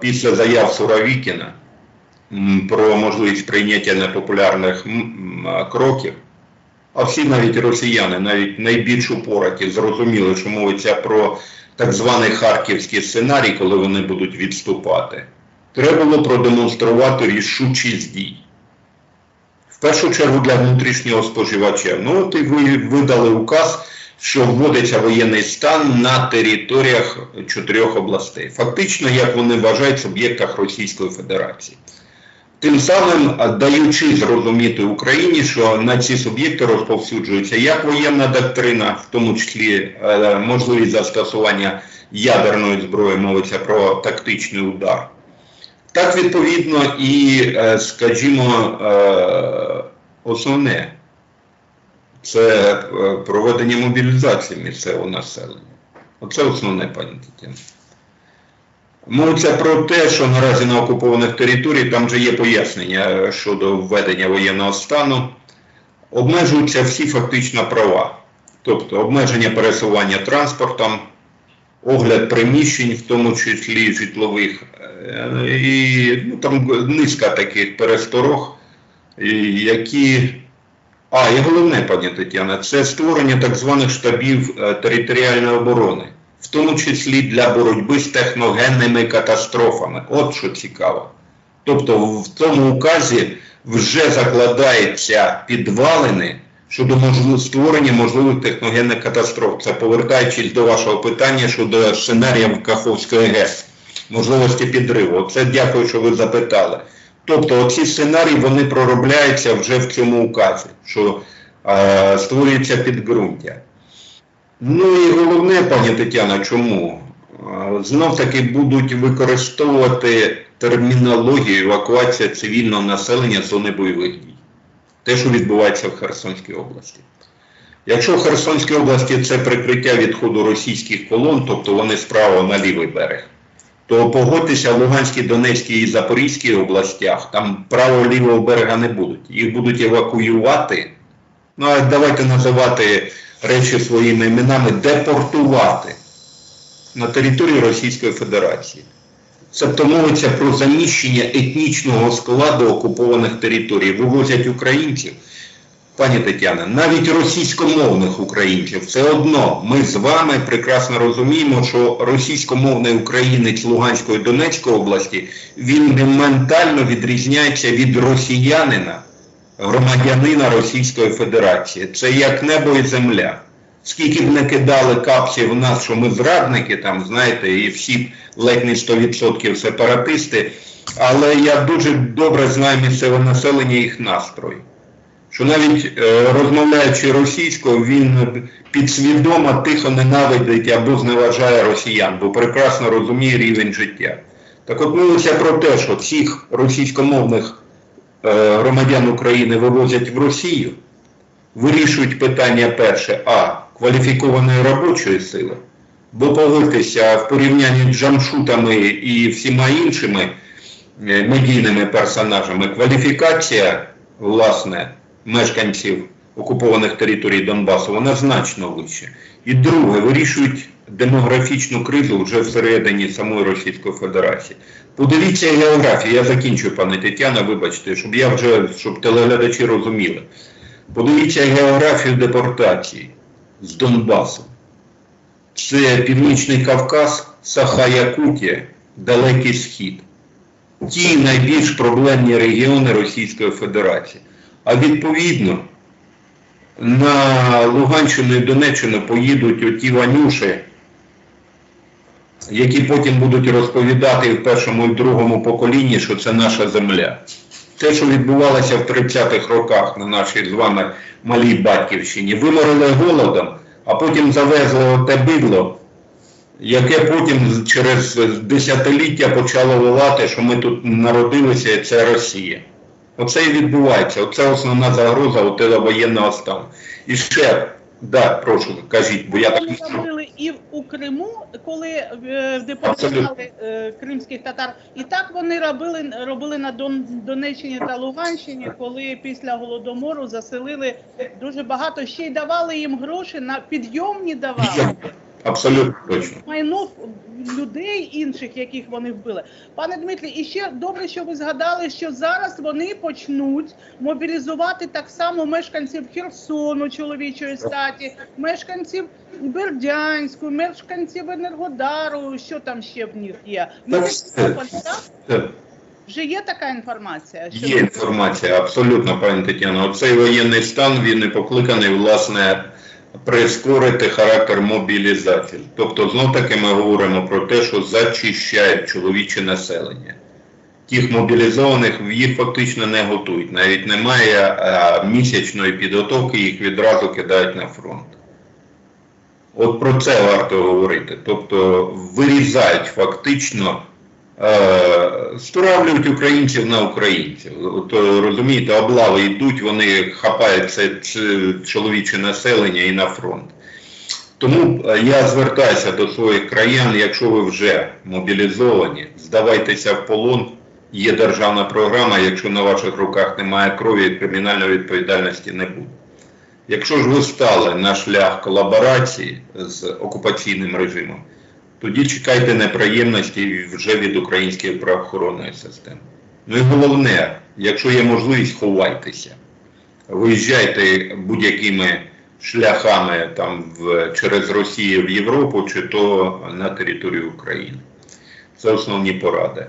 після заяв Суровікіна про можливість прийняття непопулярних кроків, а всі навіть росіяни, навіть найбільш упораті, зрозуміли, що мовиться про так званий харківський сценарій, коли вони будуть відступати. Треба було продемонструвати рішучість дій. В першу чергу для внутрішнього споживача. Ну, от і ви видали указ, що вводиться воєнний стан на територіях чотирьох областей. Фактично, як вони вважають, суб'єктах Російської Федерації. Тим самим даючи зрозуміти Україні, що на ці суб'єкти розповсюджується як воєнна доктрина, в тому числі е, можливість застосування ядерної зброї, мовиться про тактичний удар. Так, відповідно, і, е, скажімо, е, основне це е, проведення мобілізації місцевого населення. Оце основне, пані Тетяна. Мовиться про те, що наразі на окупованих територіях там вже є пояснення щодо введення воєнного стану. Обмежуються всі фактично права, тобто обмеження пересування транспортом, огляд приміщень, в тому числі житлових, е, і ну, там низка таких пересторог, які. А, і головне, пані Тетяна, це створення так званих штабів е, територіальної оборони, в тому числі для боротьби з техногенними катастрофами. От що цікаво. Тобто в цьому указі вже закладаються підвалини щодо можливо, створення можливих техногенних катастроф. Це повертаючись до вашого питання щодо сценаріїв Каховської ГЕС, можливості підриву. Це дякую, що ви запитали. Тобто оці сценарії вони проробляються вже в цьому указі, що е, створюється підґрунтя. Ну і головне, пані Тетяна, чому? Е, Знов таки будуть використовувати термінологію евакуація цивільного населення з зони бойових дій. Те, що відбувається в Херсонській області. Якщо в Херсонській області це прикриття відходу російських колон, тобто вони справа на лівий берег, то погодьтеся, в Луганській, Донецькій і Запорізькій областях там право-лівого берега не будуть. Їх будуть евакуювати. Ну, а давайте називати речі своїми іменами, депортувати на територію Російської Федерації. Тобто мовиться про заміщення етнічного складу окупованих територій. Вивозять українців. Пані Тетяна, навіть російськомовних українців все одно ми з вами прекрасно розуміємо, що російськомовний українець Луганської Донецької області він ментально відрізняється від росіянина, громадянина Російської Федерації. Це як небо і земля. Скільки б не кидали капсів в нас, що ми зрадники, там, знаєте, і всі ледь не 100% сепаратисти, але я дуже добре знаю місцеве населення їх настрої що навіть е, розмовляючи російською, він підсвідомо тихо ненавидить або зневажає росіян, бо прекрасно розуміє рівень життя. Так от мовиться про те, що всіх російськомовних е, громадян України вивозять в Росію, вирішують питання перше, а кваліфікованої робочої сили, бо погодьтеся в порівнянні з джамшутами і всіма іншими е, медійними персонажами, кваліфікація, власне, мешканців окупованих територій Донбасу, вона значно вища. І друге, вирішують демографічну кризу вже всередині самої Російської Федерації. Подивіться географію, я закінчую, пане Тетяна, вибачте, щоб я вже, щоб телеглядачі розуміли. Подивіться географію депортації з Донбасу. Це Північний Кавказ, Саха-Якутія, Далекий Схід. Ті найбільш проблемні регіони Російської Федерації. А відповідно, на Луганщину і Донеччину поїдуть оті ванюші, які потім будуть розповідати в першому і другому поколінні, що це наша земля. Те, що відбувалося в 30-х роках на нашій з вами малій батьківщині, виморили голодом, а потім завезли оте бидло, яке потім через десятиліття почало волати, що ми тут народилися, і це Росія. Оце і відбувається. Оце основна загроза у воєнного стану. І ще, да, прошу, кажіть, бо я так Вони робили і в- у Криму, коли е, депортували е, кримських татар, і так вони робили робили на Дон, Донеччині та Луганщині, коли після голодомору заселили дуже багато. Ще й давали їм гроші на підйомні давали. абсолютно точно. Майно людей інших, яких вони вбили. Пане Дмитрі, і ще добре, що ви згадали, що зараз вони почнуть мобілізувати так само мешканців Херсону, чоловічої статі, мешканців Бердянську, мешканців Енергодару. Що там ще в них є? Так? Вже є така інформація? що- Є інформація, абсолютно, пані Тетяно. Оцей воєнний стан він і покликаний, власне, прискорити характер мобілізації. Тобто, знов таки ми говоримо про те, що зачищають чоловіче населення. Тих мобілізованих їх фактично не готують. Навіть немає е, місячної підготовки, їх відразу кидають на фронт. От про це варто говорити. Тобто вирізають фактично стравлюють українців на українців. От, е, розумієте, облави йдуть, вони хапають це чоловіче населення і на фронт. Тому е, я звертаюся до своїх краян, якщо ви вже мобілізовані, здавайтеся в полон. Є державна програма, якщо на ваших руках немає крові, кримінальної відповідальності не буде. Якщо ж ви стали на шлях колаборації з окупаційним режимом, тоді чекайте неприємності вже від української правоохоронної системи. Ну і головне, якщо є можливість, ховайтеся. Виїжджайте будь-якими шляхами там в, через Росію в Європу чи то на територію України. Це основні поради.